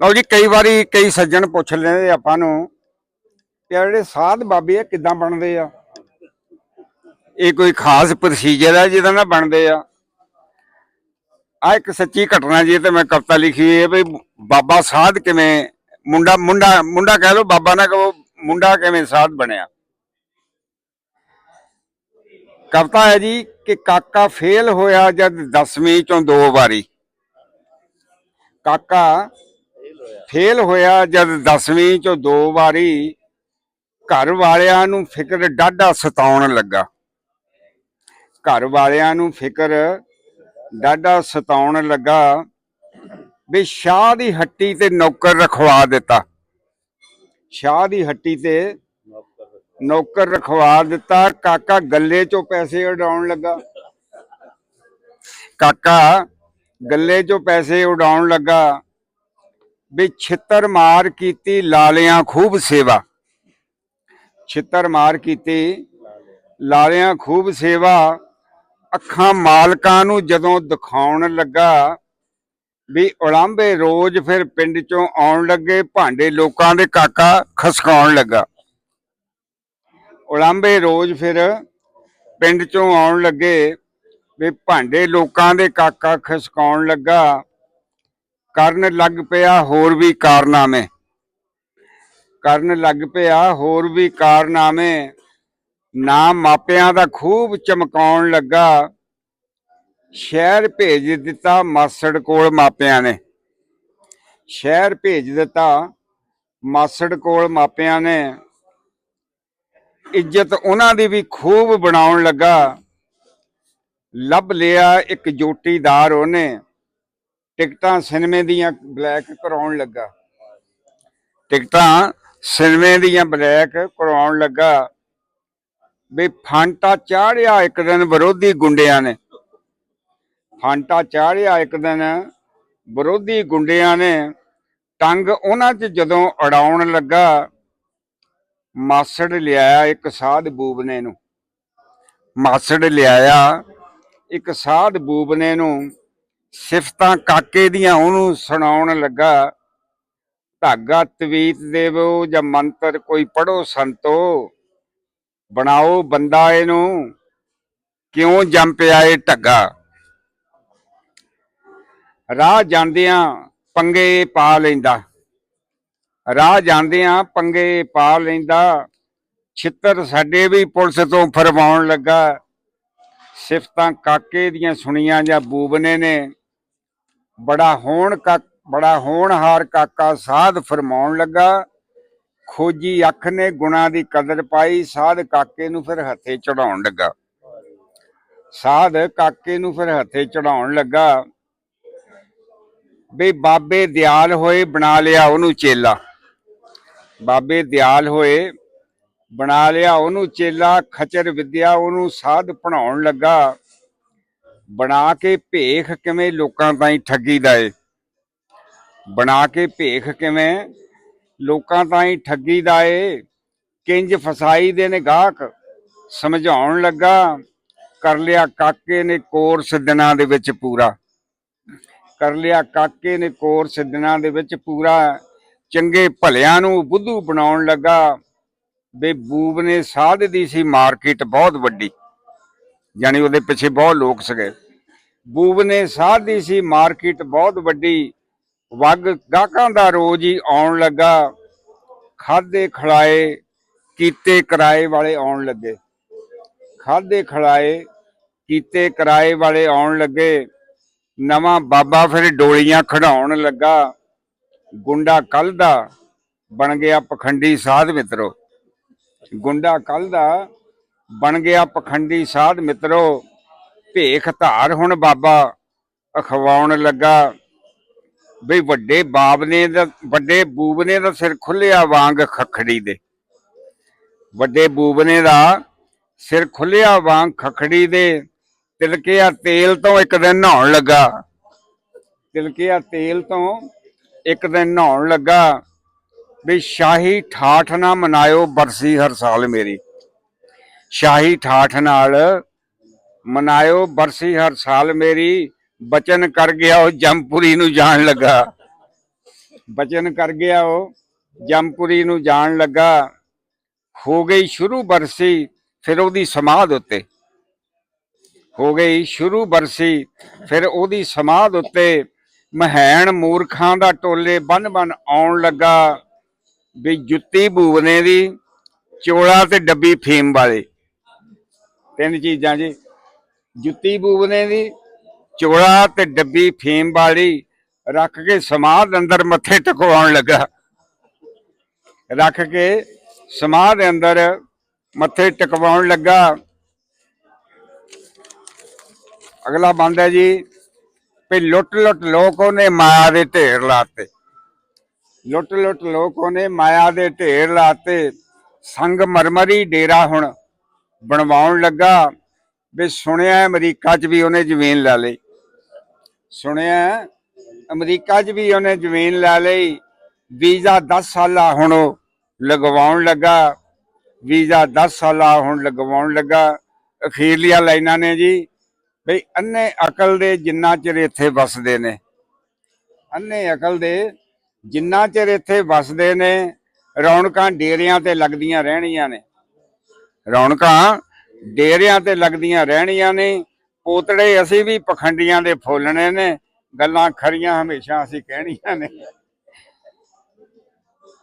ਲਓ ਜੀ, ਕਈ ਵਾਰੀ ਕਈ ਸੱਜਣ ਪੁੱਛ ਲੈਂਦੇ ਆਪਾਂ ਨੂੰ ਕਿ ਜਿਹੜੇ ਸਾਧ ਬਾਬੇ ਆ, ਕਿੱਦਾਂ ਬਣਦੇ ਆ? ਇਹ ਕੋਈ ਖਾਸ ਪ੍ਰੋਸੀਜਰ ਹੈ ਜਿਹਦਾ ਨਾਲ ਬਣਦੇ ਆ? ਆ ਇੱਕ ਸੱਚੀ ਘਟਨਾ ਜੀ ਤੇ ਮੈਂ ਕਵਿਤਾ ਲਿਖੀ ਹੈ ਵੀ ਬਾਬਾ ਸਾਧ ਕਿਵੇਂ ਮੁੰਡਾ ਮੁੰਡਾ ਮੁੰਡਾ ਕਹਿ ਲੋ ਬਾਬਾ ਨਾ ਕਹੋ, ਮੁੰਡਾ ਕਿਵੇਂ ਸਾਧ ਬਣਿਆ? ਕਵਿਤਾ ਹੈ ਜੀ ਕਿ ਕਾਕਾ ਫੇਲ ਹੋਇਆ ਜਦ 10ਵੀਂ ਚੋਂ ਦੋ ਵਾਰੀ। ਕਾਕਾ ਫੇਲ ਹੋਇਆ ਜਦ 10ਵੀਂ ਚੋਂ ਦੋ ਵਾਰੀ ਘਰ ਵਾਲਿਆਂ ਨੂੰ ਫਿਕਰ ਡਾਢਾ ਸਤਾਉਣ ਲੱਗਾ। ਘਰ ਵਾਲਿਆਂ ਨੂੰ ਫਿਕਰ ਡਾਢਾ ਸਤਾਉਣ ਲੱਗਾ ਵੀ ਸ਼ਾਹ ਦੀ ਹੱਟੀ ਤੇ ਨੌਕਰ ਰਖਵਾ ਦਿੱਤਾ। ਸ਼ਾਹ ਦੀ ਹੱਟੀ ਤੇ ਨੌਕਰ ਰਖਵਾ ਦਿੱਤਾ, ਕਾਕਾ ਗੱਲੇ ਚੋਂ ਪੈਸੇ ਉਡਾਉਣ ਲੱਗਾ। ਕਾਕਾ ਗੱਲੇ ਚੋਂ ਪੈਸੇ ਉਡਾਉਣ ਲੱਗਾ। ਵੀ ਛਿੱਤਰ ਮਾਰ ਕੀਤੀ ਲਾਲਿਆਂ ਖੂਬ ਸੇਵਾ। ਛਿੱਤਰ ਮਾਰ ਕੀਤੀ ਲਾਲਿਆਂ ਖੂਬ ਸੇਵਾ। ਅੱਖਾਂ ਮਾਲਕਾਂ ਨੂੰ ਜਦੋਂ ਦਿਖਾਉਣ ਲੱਗਾ ਵੀ ਉਲਾਂਬੇ ਰੋਜ਼ ਫਿਰ ਪਿੰਡ ਚੋਂ ਆਉਣ ਲੱਗੇ, ਭਾਂਡੇ ਲੋਕਾਂ ਦੇ ਕਾਕਾ ਖਸਕਾਉਣ ਲੱਗਾ। ਉਲਾਂਬੇ ਰੋਜ਼ ਫਿਰ ਪਿੰਡ ਚੋਂ ਆਉਣ ਲੱਗੇ ਵੀ ਭਾਂਡੇ ਲੋਕਾਂ ਦੇ ਕਾਕਾ ਖਸਕਾਉਣ ਲੱਗਾ। ਕਰਨ ਲੱਗ ਪਿਆ ਹੋਰ ਵੀ ਕਾਰਨਾਮੇ। ਕਰਨ ਲੱਗ ਪਿਆ ਹੋਰ ਵੀ ਕਾਰਨਾਮੇ। ਨਾ ਮਾਪਿਆਂ ਦਾ ਖੂਬ ਚਮਕਾਉਣ ਲੱਗਾ। ਸ਼ਹਿਰ ਭੇਜ ਦਿੱਤਾ ਮਾਸੜ ਕੋਲ ਮਾਪਿਆਂ ਨੇ। ਸ਼ਹਿਰ ਭੇਜ ਦਿੱਤਾ ਮਾਸੜ ਕੋਲ ਮਾਪਿਆਂ ਨੇ। ਇੱਜ਼ਤ ਉਹਨਾਂ ਦੀ ਵੀ ਖੂਬ ਬਣਾਉਣ ਲੱਗਾ। ਲੱਭ ਲਿਆ ਇੱਕ ਜੋਟੀਦਾਰ ਉਹਨੇ। ਟਿਕਟਾਂ ਸਿਨੇਮੇ ਦੀਆਂ ਬਲੈਕ ਕਰਾਉਣ ਲੱਗਾ। ਟਿਕਟਾਂ ਸਿਨੇਮੇ ਦੀਆਂ ਬਲੈਕ ਕਰਾਉਣ ਲੱਗਾ। ਵੀ ਫਾਂਟਾ ਚਾੜਿਆ ਇੱਕ ਦਿਨ ਵਿਰੋਧੀ ਗੁੰਡਿਆਂ ਨੇ। ਫਾਂਟਾ ਚਾੜਿਆ ਇੱਕ ਦਿਨ ਵਿਰੋਧੀ ਗੁੰਡਿਆਂ ਨੇ। ਟੰਗ ਉਹਨਾਂ 'ਚ ਜਦੋਂ ਅੜਾਉਣ ਲੱਗਾ, ਮਾਸੜ ਲਿਆਇਆ ਇੱਕ ਸਾਧ ਬੂਬਨੇ ਨੂੰ। ਮਾਸੜ ਲਿਆਇਆ ਇੱਕ ਸਾਧ ਬੂਬਨੇ ਨੂੰ। ਸਿਫਤਾਂ ਕਾਕੇ ਦੀਆਂ ਉਹਨੂੰ ਸੁਣਾਉਣ ਲੱਗਾ, ਧਾਗਾ ਤਵੀਤ ਦੇਵੋ ਜਾਂ ਮੰਤਰ ਕੋਈ ਪੜੋ ਸੰਤੋ, ਬਣਾਓ ਬੰਦਾ ਇਹਨੂੰ, ਕਿਉਂ ਜੰਮ ਪਿਆ ਇਹ ਢੱਗਾ ਰਾਹ ਜਾਂਦਿਆਂ ਪੰਗੇ ਪਾ ਲੈਂਦਾ, ਰਾਹ ਜਾਂਦਿਆਂ ਪੰਗੇ ਪਾ ਲੈਂਦਾ, ਛਿੱਤਰ ਸਾਡੇ ਵੀ ਪੁਲਿਸ ਤੋਂ ਫਰਮਾਉਣ ਲੱਗਾ, ਸਿਫਤਾਂ ਕਾਕੇ ਦੀਆਂ ਸੁਣੀਆਂ ਜਾਂ ਬੂਬਨੇ ਨੇ ਬੜਾ ਹੋਣ ਕਾ ਬੜਾ ਹੋਣਹਾਰ ਕਾਕਾ ਸਾਧ ਫਰਮਾਉਣ ਲੱਗਾ। ਖੋਜੀ ਅੱਖ ਨੇ ਗੁਣਾ ਦੀ ਕਦਰ ਪਾਈ, ਸਾਧ ਕਾਕੇ ਨੂੰ ਫਿਰ ਹੱਥੇ ਚੜਾਉਣ ਲੱਗਾ। ਸਾਧ ਕਾਕੇ ਨੂੰ ਫਿਰ ਹੱਥੇ ਚੜਾਉਣ ਲੱਗਾ। ਵੀ ਬਾਬੇ ਦਿਆਲ ਹੋਏ, ਬਣਾ ਲਿਆ ਉਹਨੂੰ ਚੇਲਾ। ਬਾਬੇ ਦਿਆਲ ਹੋਏ, ਬਣਾ ਲਿਆ ਉਹਨੂੰ ਚੇਲਾ। ਖਚਰ ਵਿਦਿਆ ਉਹਨੂੰ ਸਾਧ ਪੜਾਉਣ ਲੱਗਾ। ਬਣਾ ਕੇ ਭੇਖ ਕਿਵੇਂ ਲੋਕਾਂ ਤਾਈਂ ਠੱਗੀਦਾ ਏ ਬਣਾ ਕੇ ਭੇਖ ਕਿਵੇਂ ਲੋਕਾਂ ਤਾਈਂ ਠੱਗੀਦਾ ਏ ਕਿੰਜ ਫਸਾਈ ਦੇ ਨੇ ਗਾਹਕ ਸਮਝਾਉਣ ਲੱਗਾ, ਕਰ ਲਿਆ ਕਾਕੇ ਨੇ ਕੋਰਸ ਦਿਨਾਂ ਦੇ ਵਿੱਚ ਪੂਰਾ। ਕਰ ਲਿਆ ਕਾਕੇ ਨੇ ਕੋਰਸ ਦਿਨਾਂ ਦੇ ਵਿੱਚ ਪੂਰਾ। ਚੰਗੇ ਭਲਿਆਂ ਨੂੰ ਬੁੱਧੂ ਬਣਾਉਣ ਲੱਗਾ। ਬੇ ਬੂਬ ਨੇ ਸਾਧ ਦੀ ਸੀ ਮਾਰਕੀਟ ਬਹੁਤ ਵੱਡੀ। ਯਾਨੀ ਉਹਦੇ ਪਿੱਛੇ ਬਹੁਤ ਲੋਕ ਸਗੇ। ਬੂਬ ਨੇ ਸਾਧ ਦੀ ਸੀ, ਮਾਰਕੀਟ ਬਹੁਤ ਵੱਡੀ। ਵਗ ਗਾਹਕਾਂ ਦਾ ਰੋਜ਼ ਹੀ ਆਉਣ ਲੱਗਾ। ਖਾਦੇ ਖੜਾਏ ਕੀਤੇ ਕਿਰਾਏ ਵਾਲੇ ਆਉਣ ਲੱਗੇ। ਖਾਦੇ ਖਲਾਏ, ਕੀਤੇ ਕਿਰਾਏ ਵਾਲੇ ਆਉਣ ਲੱਗੇ। ਨਵਾਂ ਬਾਬਾ ਫਿਰ ਡੋਲੀਆਂ ਖੜਾਉਣ ਲੱਗਾ। ਗੁੰਡਾ ਕੱਲ ਦਾ ਬਣ ਗਿਆ ਪਖੰਡੀ ਸਾਧ ਮਿੱਤਰੋ। ਗੁੰਡਾ ਕੱਲ ਦਾ ਬਣ ਗਿਆ ਪਖੰਡੀ ਸਾਧ ਮਿੱਤਰੋ, ਭੇਖ ਧਾਰ ਹੁਣ ਬਾਬਾ, ਅਖਵਾਉਣ ਲੱਗਾ। ਬਈ ਵੱਡੇ ਬਾਬ ਨੇ ਦਾ, ਵੱਡੇ ਬੂਬ ਨੇ ਦਾ ਸਿਰ ਖੁੱਲਿਆ ਵਾਂਗ ਖਖੜੀ ਦੇ। ਵੱਡੇ ਬੂਬ ਨੇ ਦਾ ਸਿਰ ਖੁੱਲਿਆ ਵਾਂਗ ਖਖੜੀ ਦੇ। ਤਿਲਕਿਆ ਤੇਲ ਤੋਂ ਇੱਕ ਦਿਨ ਨਹਾਉਣ ਲੱਗਾ। ਤਿਲਕਿਆ ਤੇਲ ਤੋਂ ਇੱਕ ਦਿਨ ਨਹਾਉਣ ਲੱਗਾ। ਵੀ ਸ਼ਾਹੀ ਠਾਠ ਨਾ ਮਨਾਇਓ ਬਰਸੀ ਹਰ ਸਾਲ ਮੇਰੀ। ਸ਼ਾਹੀ ਠਾਠ ਨਾਲ ਮਨਾਇਓ, ਬਰਸੀ ਹਰ ਸਾਲ ਮੇਰੀ, ਬਚਨ ਕਰ ਗਿਆ ਉਹ ਜੰਪੁਰੀ ਨੂੰ ਜਾਣ ਲੱਗਾ। ਬਚਨ ਕਰ ਗਿਆ ਉਹ ਜੰਮਪੁਰੀ ਨੂੰ ਜਾਣ ਲੱਗਾ। ਹੋ ਗਈ ਸ਼ੁਰੂ ਬਰਸੀ, ਫਿਰ ਉਹਦੀ ਸਮਾਧ ਉੱਤੇ। ਹੋ ਗਈ ਸ਼ੁਰੂ ਬਰਸੀ, ਫਿਰ ਉਹਦੀ ਸਮਾਧ ਉੱਤੇ ਮਹੈਣ ਮੂਰਖਾਂ ਦਾ ਟੋਲੇ ਬਨ ਬਨ ਆਉਣ ਲੱਗਾ। ਵੀ ਜੁੱਤੀ ਬੂਵਨੇ ਦੀ, ਚੋਲਾ ਤੇ ਡੱਬੀ ਫੀਮ ਵਾਲੇ। ਤਿੰਨ ਚੀਜ਼ਾਂ ਜੀ। ਜੁੱਤੀ ਬੂਵਨੇ ਦੀ, ਚੋਲਾ ਤੇ ਡੱਬੀ ਫੀਮ ਵਾਲੀ ਰੱਖ ਕੇ ਸਮਾਧ ਅੰਦਰ ਮੱਥੇ ਟਕਵਾਉਣ ਲੱਗਾ। ਰੱਖ ਕੇ ਸਮਾਧ ਅੰਦਰ ਮੱਥੇ ਟਕਵਾਉਣ ਲੱਗਾ। ਅਗਲਾ ਬੰਦ ਹੈ ਜੀ, ਵੀ ਲੁੱਟ ਲੁੱਟ ਲੋਕ ਉਹਨੇ ਮਾਇਆ ਦੇ ਢੇਰ ਲਾਤੇ। ਲੁੱਟ ਲੁੱਟ ਲੋਕ ਉਹਨੇ ਮਾਇਆ ਦੇ ਢੇਰ ਲਾਤੇ। ਸੰਗ ਮਰਮਰੀ ਡੇਰਾ ਹੁਣ ਬਣਵਾਉਣ ਲੱਗਾ ਵੀ ਸੁਣਿਆ ਅਮਰੀਕਾ 'ਚ ਵੀ ਉਹਨੇ ਜ਼ਮੀਨ ਲੈ ਲਈ। ਸੁਣਿਆ ਅਮਰੀਕਾ 'ਚ ਵੀ ਉਹਨੇ ਜ਼ਮੀਨ ਲੈ ਲਈ। ਵੀਜ਼ਾ 10 ਸਾਲਾ ਹੁਣ ਉਹ ਲਗਵਾਉਣ ਲੱਗਾ। ਵੀਜ਼ਾ 10 ਸਾਲਾ ਹੁਣ ਲਗਵਾਉਣ ਲੱਗਾ। ਅਖੀਰਲੀਆਂ ਲਾਈਨਾਂ ਨੇ ਜੀ। ਬਈ ਅੰਨੇ ਅਕਲ ਦੇ ਜਿੰਨਾ ਚਿਰ ਇੱਥੇ ਵਸਦੇ ਨੇ। ਅੰਨੇ ਅਕਲ ਦੇ ਜਿੰਨਾ ਚਿਰ ਇੱਥੇ ਵਸਦੇ ਨੇ, ਰੌਣਕਾਂ ਡੇਰਿਆਂ ਤੇ ਲੱਗਦੀਆਂ ਰਹਿਣੀਆਂ ਨੇ। ਰੌਣਕਾਂ ਡੇਰਿਆਂ ਤੇ ਲੱਗਦੀਆਂ ਰਹਿਣੀਆਂ ਨੇ। ਪੋਤੜੇ ਅਸੀਂ ਵੀ ਪਖੰਡੀਆਂ ਦੇ ਫੋਲਣੇ ਨੇ ਗੱਲਾਂ ਖਰੀਆਂ ਹਮੇਸ਼ਾ ਅਸੀਂ ਕਹਿਣੀਆਂ ਨੇ।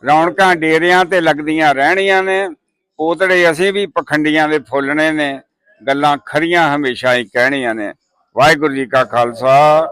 ਰੌਣਕਾਂ ਡੇਰਿਆਂ ਤੇ ਲੱਗਦੀਆਂ ਰਹਿਣੀਆਂ ਨੇ। ਪੋਤੜੇ ਅਸੀਂ ਵੀ ਪਖੰਡੀਆਂ ਦੇ ਫੁੱਲਣੇ ਨੇ। ਗੱਲਾਂ ਖਰੀਆਂ ਹਮੇਸ਼ਾ ਹੀ ਕਹਿਣੀਆਂ ਨੇ। ਵਾਹਿਗੁਰੂ ਜੀ ਕਾ ਖਾਲਸਾ।